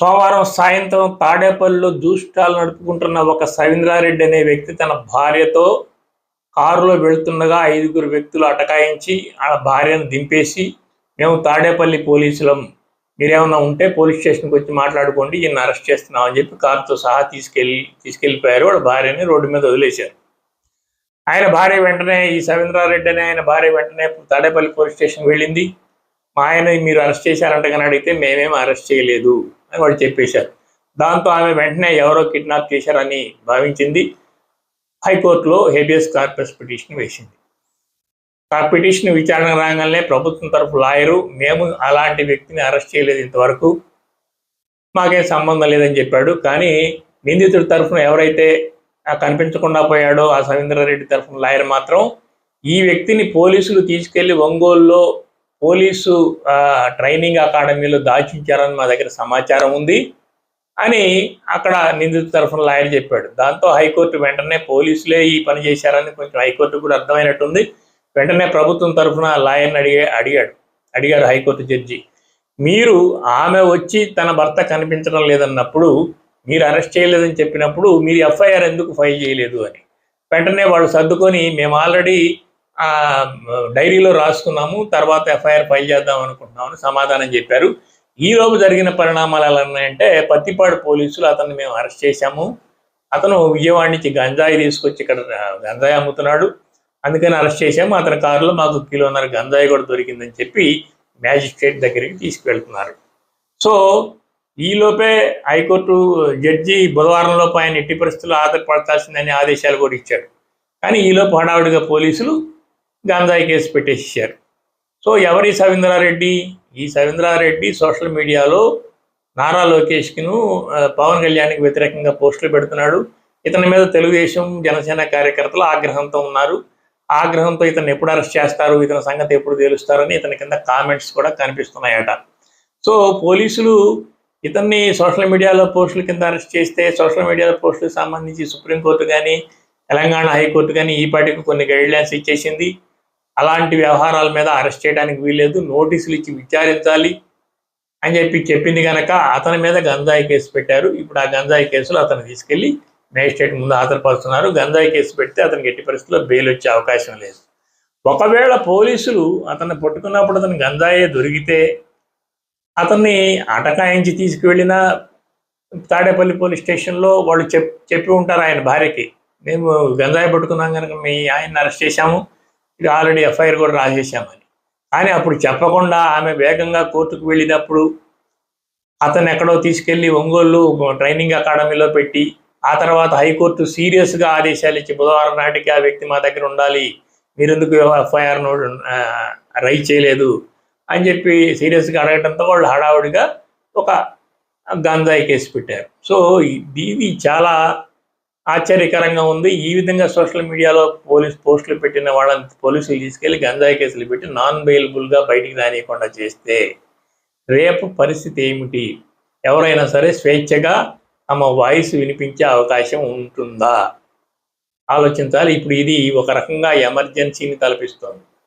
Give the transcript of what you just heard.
సోమవారం సాయంత్రం తాడేపల్లిలో జ్యూస్ స్టాల్ నడుపుకుంటున్న ఒక సవీంద్రారెడ్డి అనే వ్యక్తి తన భార్యతో కారులో వెళ్తుండగా ఐదుగురు వ్యక్తులు అటకాయించి ఆ భార్యను దింపేసి మేము తాడేపల్లి పోలీసులం. మీరేమన్నా ఉంటే పోలీస్ స్టేషన్కి వచ్చి మాట్లాడుకోండి ఈయన అరెస్ట్ చేస్తున్నాం అని చెప్పి కారుతో సహా తీసుకెళ్ళి తీసుకెళ్ళిపోయారు. వాళ్ళ భార్యని రోడ్డు మీద వదిలేశారు. ఆయన భార్య వెంటనే ఈ సవీంద్రారెడ్డి అనే ఆయన భార్య వెంటనే తాడేపల్లి పోలీస్ స్టేషన్ వెళ్ళింది. మా ఆయన మీరు అరెస్ట్ చేశారంట కానీ అడిగితే మేమేం అరెస్ట్ చేయలేదు. అని వాళ్ళు చెప్పేశారు. దాంతో ఆమె వెంటనే ఎవరో కిడ్నాప్ చేశారని భావించింది. హైకోర్టులో హేబియస్ కార్పస్ పిటిషన్ వేసింది. ఆ పిటిషన్ విచారణ రాగానే ప్రభుత్వం తరఫు లాయరు మేము అలాంటి వ్యక్తిని అరెస్ట్ చేయలేదు ఇంతవరకు. మాకేం సంబంధం లేదని చెప్పాడు. కానీ నిందితుడి తరఫున ఎవరైతే కనిపించకుండా పోయాడో ఆ సవీంద్రారెడ్డి తరఫున లాయర్ మాత్రం ఈ వ్యక్తిని పోలీసులు తీసుకెళ్ళి ఒంగోలులో పోలీసు ట్రైనింగ్ అకాడమీలో దాచించారని మా దగ్గర సమాచారం ఉంది అని అక్కడ నిందిత తరఫున లాయర్ చెప్పాడు. దాంతో హైకోర్టు వెంటనే పోలీసులే ఈ పని చేశారని కొంచెం హైకోర్టు కూడా అర్థమైనట్టుంది. వెంటనే ప్రభుత్వం తరఫున లాయర్ని అడిగే అడిగాడు. అడిగారు హైకోర్టు జడ్జి. మీరు ఆమె వచ్చి తన భర్త కనిపించడం లేదన్నప్పుడు మీరు అరెస్ట్ చేయలేదని చెప్పినప్పుడు మీరు ఎఫ్ఐఆర్ ఎందుకు ఫైల్ చేయలేదు అని. వెంటనే వాళ్ళు సర్దుకొని మేము ఆల్రెడీ డైరీలో రాసుకున్నాము తర్వాత ఎఫ్ఐఆర్ ఫైల్ చేద్దాం అనుకుంటున్నామని సమాధానం చెప్పారు. ఈలోపు జరిగిన పరిణామాలు ఎలా ఉన్నాయంటే పత్తిపాడు పోలీసులు అతన్ని మేము అరెస్ట్ చేశాము. అతను విజయవాడ నుంచి గంజాయి తీసుకొచ్చి ఇక్కడ గంజాయి అమ్ముతున్నాడు. అందుకని అరెస్ట్ చేశాము. అతని కారులో మాకు కిలోన్నర గంజాయి కూడా దొరికిందని చెప్పి మ్యాజిస్ట్రేట్ దగ్గరికి తీసుకువెళ్తున్నారు. సో ఈలోపే హైకోర్టు జడ్జి బుధవారంలోపు ఆయన ఎట్టి పరిస్థితుల్లో ఆధారపడతాల్సిందని ఆదేశాలు కూడా ఇచ్చాడు కానీ ఈలోపు హడావుడిగా పోలీసులు గంజాయి కేసు పెట్టేసేసారు సో ఎవరి సవీంద్రారెడ్డి? ఈ సవీంద్రారెడ్డి సోషల్ మీడియాలో నారా లోకేష్కిను పవన్ కళ్యాణ్కి వ్యతిరేకంగా పోస్టులు పెడుతున్నాడు. ఇతని మీద తెలుగుదేశం జనసేన కార్యకర్తలు ఆగ్రహంతో ఉన్నారు. ఆగ్రహంతో ఇతను ఎప్పుడు అరెస్ట్ చేస్తారు? ఇతని సంగతి ఎప్పుడు తేలుస్తారని ఇతని కింద కామెంట్స్ కూడా కనిపిస్తున్నాయట. సో పోలీసులు ఇతన్ని సోషల్ మీడియాలో పోస్టుల కింద అరెస్ట్ చేస్తే సోషల్ మీడియాలో పోస్టులకు సంబంధించి సుప్రీంకోర్టు కానీ తెలంగాణ హైకోర్టు కానీ ఈ పాటికి కొన్ని గైడ్లైన్స్ ఇచ్చేసింది. అలాంటి వ్యవహారాల మీద అరెస్ట్ చేయడానికి వీల్లేదు. నోటీసులు ఇచ్చి విచారించాలి అని చెప్పి చెప్పింది కనుక అతని మీద గంజాయి కేసు పెట్టారు. ఇప్పుడు ఆ గంజాయి కేసులో అతను తీసుకెళ్ళి మేజిస్ట్రేట్ ముందు హాజరుపరుస్తున్నారు. గంజాయి కేసు పెడితే అతనికి ఎట్టి పరిస్థితుల్లో బెయిల్ వచ్చే అవకాశం లేదు. ఒకవేళ పోలీసులు అతన్ని పట్టుకున్నప్పుడు అతను గంజాయే దొరికితే అతన్ని అటకాయించి తీసుకువెళ్ళిన తాడేపల్లి పోలీస్ స్టేషన్లో వాళ్ళు చెప్ చెప్పి ఉంటారు ఆయన భార్యకి. మేము గంజాయి పట్టుకున్నాం కనుక మీ ఆయన్ని అరెస్ట్ చేశాము. ఇది ఆల్రెడీ ఎఫ్ఐఆర్ కూడా రాసేసామని కానీ అప్పుడు చెప్పకుండా ఆమె వేగంగా కోర్టుకు వెళ్ళినప్పుడు అతను ఎక్కడో తీసుకెళ్ళి ఒంగోలు ట్రైనింగ్ అకాడమీలో పెట్టి ఆ తర్వాత హైకోర్టు సీరియస్గా ఆదేశాలు ఇచ్చి బుధవారం నాటికి ఆ వ్యక్తి మా దగ్గర ఉండాలి మీరెందుకు ఎఫ్ఐఆర్ రైట్ చేయలేదు అని చెప్పి సీరియస్గా అడగడంతో వాళ్ళు హడావుడిగా ఒక గంజాయి కేసు పెట్టారు. సో ఇది చాలా ఆశ్చర్యకరంగా ఉంది. ఈ విధంగా సోషల్ మీడియాలో పోలీస్ పోస్టులు పెట్టిన వాళ్ళని పోలీసులు తీసుకెళ్ళి గంజాయి కేసులు పెట్టి నాన్ బెయిలబుల్గా బయటికి రానియకుండా చేస్తే రేపు పరిస్థితి ఏమిటి? ఎవరైనా సరే స్వేచ్ఛగా తమ వాయిస్ వినిపించే అవకాశం ఉంటుందా? ఆలోచించాలి. ఇప్పుడు ఇది ఒక రకంగా ఎమర్జెన్సీని తలపిస్తోంది.